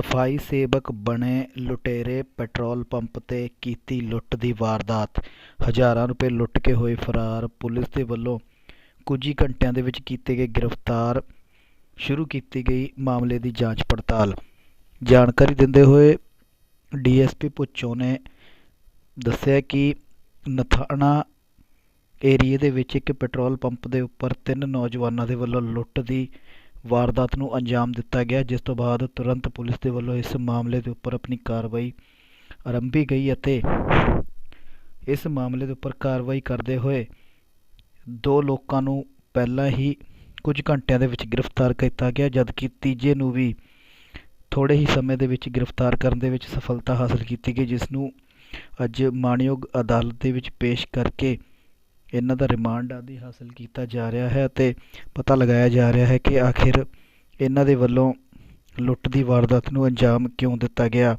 ਸਫ਼ਾਈ ਸੇਵਕ ਬਣੇ ਲੁਟੇਰੇ ਪੈਟਰੋਲ ਪੰਪ ਤੇ ਕੀਤੀ ਲੁੱਟ ਦੀ ਵਾਰਦਾਤ। ਹਜ਼ਾਰਾਂ ਰੁਪਏ ਲੁੱਟ ਕੇ ਹੋਏ ਫਰਾਰ ਪੁਲਿਸ ਦੇ ਵੱਲੋਂ ਕੁਝ ਹੀ ਘੰਟਿਆਂ ਦੇ ਵਿੱਚ ਕੀਤੇ ਗਏ ਗ੍ਰਿਫਤਾਰ ਸ਼ੁਰੂ ਕੀਤੀ ਗਈ ਮਾਮਲੇ ਦੀ ਜਾਂਚ ਪੜਤਾਲ। ਜਾਣਕਾਰੀ ਦਿੰਦੇ ਹੋਏ ਡੀਐਸਪੀ ਪੁੱਚੋ ਨੇ ਦੱਸਿਆ ਕਿ ਨਥਾਣਾ ਏਰੀਏ ਦੇ ਵਿੱਚ ਇੱਕ ਪੈਟਰੋਲ ਪੰਪ ਦੇ ਉੱਪਰ ਤਿੰਨ ਨੌਜਵਾਨਾਂ ਦੇ ਵੱਲੋਂ ਲੁੱਟ ਦੀ ਵਾਰਦਾਤ ਨੂੰ ਅੰਜਾਮ ਦਿੱਤਾ ਗਿਆ, ਜਿਸ ਤੋਂ ਬਾਅਦ ਤੁਰੰਤ ਪੁਲਿਸ ਦੇ ਵੱਲੋਂ ਇਸ ਮਾਮਲੇ ਦੇ ਉੱਪਰ ਆਪਣੀ ਕਾਰਵਾਈ ਆਰੰਭੀ ਗਈ ਅਤੇ ਇਸ ਮਾਮਲੇ ਦੇ ਉੱਪਰ ਕਾਰਵਾਈ ਕਰਦੇ ਹੋਏ ਦੋ ਲੋਕਾਂ ਨੂੰ ਪਹਿਲਾਂ ਹੀ ਕੁਝ ਘੰਟਿਆਂ ਦੇ ਵਿੱਚ ਗ੍ਰਿਫਤਾਰ ਕੀਤਾ ਗਿਆ, ਜਦਕਿ ਤੀਜੇ ਨੂੰ ਵੀ ਥੋੜੇ ਹੀ ਸਮੇਂ ਦੇ ਵਿੱਚ ਗ੍ਰਿਫਤਾਰ ਕਰਨ ਦੇ ਵਿੱਚ ਸਫਲਤਾ ਹਾਸਲ ਕੀਤੀ ਗਈ, ਜਿਸ ਨੂੰ ਅੱਜ ਮਾਣਯੋਗ ਅਦਾਲਤ ਦੇ ਵਿੱਚ ਪੇਸ਼ ਕਰਕੇ ਇਹਨਾਂ ਦਾ ਰਿਮਾਂਡ ਆਦਿ ਹਾਸਲ ਕੀਤਾ ਜਾ ਰਿਹਾ ਹੈ ਅਤੇ ਪਤਾ ਲਗਾਇਆ ਜਾ ਰਿਹਾ ਹੈ ਕਿ ਆਖਿਰ ਇਹਨਾਂ ਦੇ ਵੱਲੋਂ ਲੁੱਟ ਦੀ ਵਾਰਦਾਤ ਨੂੰ ਅੰਜਾਮ ਕਿਉਂ ਦਿੱਤਾ ਗਿਆ?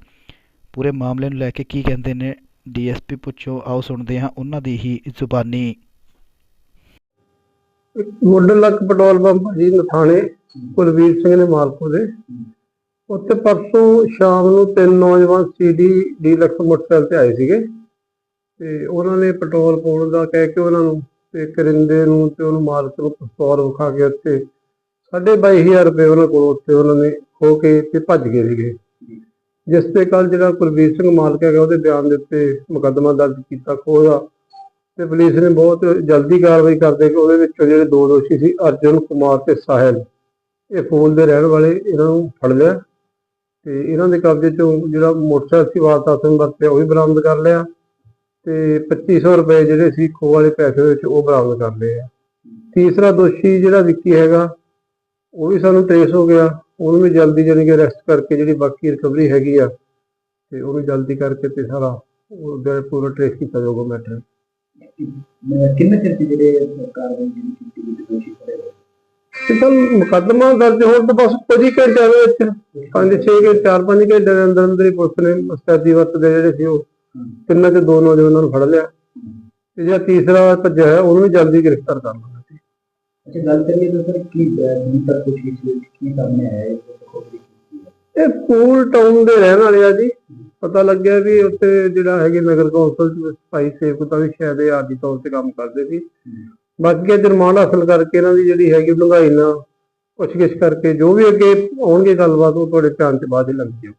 ਪੂਰੇ ਮਾਮਲੇ ਨੂੰ ਲੈ ਕੇ ਕੀ ਕਹਿੰਦੇ ਨੇ ਡੀਐਸਪੀ ਪੁੱਛੋ, ਆਓ ਸੁਣਦੇ ਹਾਂ ਉਹਨਾਂ ਦੀ ਹੀ ਜ਼ੁਬਾਨੀ। ਮੁੱਢ ਲੱਕ ਪੈਟਰੋਲ ਪੰਪ ਜੀ ਨਥਾਣੇ ਕੁਲਵੀਰ ਸਿੰਘ ਨੇ ਮਾਲਕੋ ਦੇ। ਉੱਥੇ ਪਰਸੋਂ ਸ਼ਾਮ ਨੂੰ ਤਿੰਨ ਨੌਜਵਾਨ ਸੀਡੀ ਡੀਲਕਸ ਮੋਟਰਸਾਈਕਲ ਤੇ ਆਏ ਸੀਗੇ। ਤੇ ਉਹਨਾਂ ਨੇ ਪੈਟਰੋਲ ਪਾਉਣ ਦਾ ਕਹਿ ਕੇ ਉਹਨਾਂ ਨੂੰ ਤੇ ਕਰਿੰਦੇ ਨੂੰ ਤੇ ਉਹਨੂੰ ਮਾਲਕ ਨੂੰ ਪਿਸਤੌਲ ਵਿਖਾ ਕੇ ਉੱਥੇ ਸਾਢੇ ਬਾਈ ਹਜ਼ਾਰ ਰੁਪਏ ਉਹਨਾਂ ਕੋਲ ਉੱਥੇ ਉਹਨਾਂ ਨੇ ਖੋ ਕੇ ਤੇ ਭੱਜ ਗਏ ਸੀਗੇ। ਜਿਸ ਤੇ ਕੱਲ ਜਿਹੜਾ ਕੁਲਵੀਰ ਸਿੰਘ ਮਾਲਕ ਹੈਗਾ, ਉਹਦੇ ਬਿਆਨ ਦੇ ਉੱਤੇ ਮੁਕੱਦਮਾ ਦਰਜ ਕੀਤਾ ਖੋਹ ਦਾ ਤੇ ਪੁਲਿਸ ਨੇ ਬਹੁਤ ਜਲਦੀ ਕਾਰਵਾਈ ਕਰਦੇ ਕਿ ਉਹਦੇ ਵਿੱਚੋਂ ਜਿਹੜੇ ਦੋ ਦੋਸ਼ੀ ਸੀ, ਅਰਜੁਨ ਕੁਮਾਰ ਤੇ ਸਾਹਿਲ, ਇਹ ਫੂਲ ਦੇ ਰਹਿਣ ਵਾਲੇ ਇਹਨਾਂ ਨੂੰ ਫੜ ਲਿਆ ਤੇ ਇਹਨਾਂ ਦੇ ਕਬਜ਼ੇ ਚੋਂ ਜਿਹੜਾ ਮੋਟਰਸਾਈਕਲ ਸੀ ਵਾਰਤਾ ਨੂੰ ਵਰਤਿਆ, ਉਹ ਵੀ ਬਰਾਮਦ ਕਰ ਲਿਆ। ਤੇ 2500 ਰੁਪਏ ਜਿਹੜੇ ਸੀ ਖੋਹ ਵਾਲੇ ਪੈਸੇ ਵਿੱਚ ਉਹ ਬਰਾਮਦ ਕਰ ਲਏ ਆ। ਤੀਸਰਾ ਦੋਸ਼ੀ ਜਿਹੜਾ ਵਿੱਕੀ ਹੈਗਾ ਉਹ ਵੀ ਸਾਨੂੰ ਟ੍ਰੇਸ ਹੋ ਗਿਆ। ਉਹਨੂੰ ਵੀ ਜਲਦੀ ਜਾਣੀ ਕਿ ਅਰੈਸਟ ਕਰਕੇ ਜਿਹੜੀ ਬਾਕੀ ਰਿਕਵਰੀ ਹੈਗੀ ਆ ਤੇ ਉਹਨੂੰ ਜਲਦੀ ਕਰਕੇ ਤੇ ਸਾਰਾ ਉਹਦਾ ਪੂਰਾ ਟ੍ਰੇਸ ਕੀਤਾ ਜਾਊਗਾ ਮੈਟਰ ਕਿੰਨੇ ਚਿਰ ਦੀ ਜਿਹੜੇ ਕਾਰਵਾਈ ਜਿਹੜੀ ਕੀਤੀ ਗਈ ਦੋਸ਼ੀ ਫੜੇ ਤੇ ਤਾਂ ਮੁਕੱਦਮਾ ਦਰਜ ਹੋਣ ਤੋਂ ਬਸ ਕੁਝ ਹੀ ਘੰਟਿਆਂ ਦੇ ਵਿੱਚ ਪੰਜ ਛੇ ਘੰਟੇ ਚਾਰ ਪੰਜ ਘੰਟੇ ਦੇ ਅੰਦਰ ਅੰਦਰ ਹੀ ਪੁਲਿਸ ਨੇ ਮੁਸਤੈਦੀ ਵਰਤਦੇ ਜਿਹੜੇ ਸੀ ਉਹ ਤਿੰਨਾਂ ਤੇ ਦੋ ਨੌਜਵਾਨਾਂ ਨੂੰ ਫੜ ਲਿਆ। ਤੇ ਜਿਹੜਾ ਤੀਸਰਾ ਭੱਜਿਆ ਹੈ ਉਹਨੂੰ ਵੀ ਜਲਦੀ ਗ੍ਰਿਫਤਾਰ ਕਰ ਲਿਆ। ਅੱਛਾ ਗੱਲ ਕਰੀਏ ਤਾਂ ਸਰ ਕੀ ਹੁਣ ਤੱਕ ਕੁਝ ਵਿੱਚ ਕੀ ਸਾਹਮਣੇ ਆਇਆ ਹੈ ਇਸ ਖੋਬਰੀ ਕੀਤੀ ਹੈ ਇਹ ਪੂਲ ਟਾਊਨ ਦੇ ਰਹਿਣ ਵਾਲੇ ਆ ਜੀ। ਪਤਾ ਲੱਗਿਆ ਵੀ ਉੱਥੇ ਜਿਹੜਾ ਹੈਗੇ ਨਗਰ ਕੌਂਸਲ ਚ ਭਾਈ ਸੇਵਕਤਾ ਵੀ ਸ਼ਾਇਦ ਇਹ ਆਦੀ ਤੌਰ ਤੇ ਕੰਮ ਕਰਦੇ ਸੀ। ਬਾਕੀ ਰਿਮਾਂਡ ਹਾਸਲ ਕਰਕੇ ਇਹਨਾਂ ਦੀ ਜਿਹੜੀ ਹੈਗੀ ਡੂੰਘਾਈ ਨਾਲ ਪੁੱਛਗਿੱਛ ਕਰਕੇ ਜੋ ਵੀ ਅੱਗੇ ਆਉਣਗੇ ਗੱਲਬਾਤ ਉਹ ਤੁਹਾਡੇ ਧਿਆਨ ਚ ਬਾਅਦ ਹੀ ਲੱਗ ਜਾਊ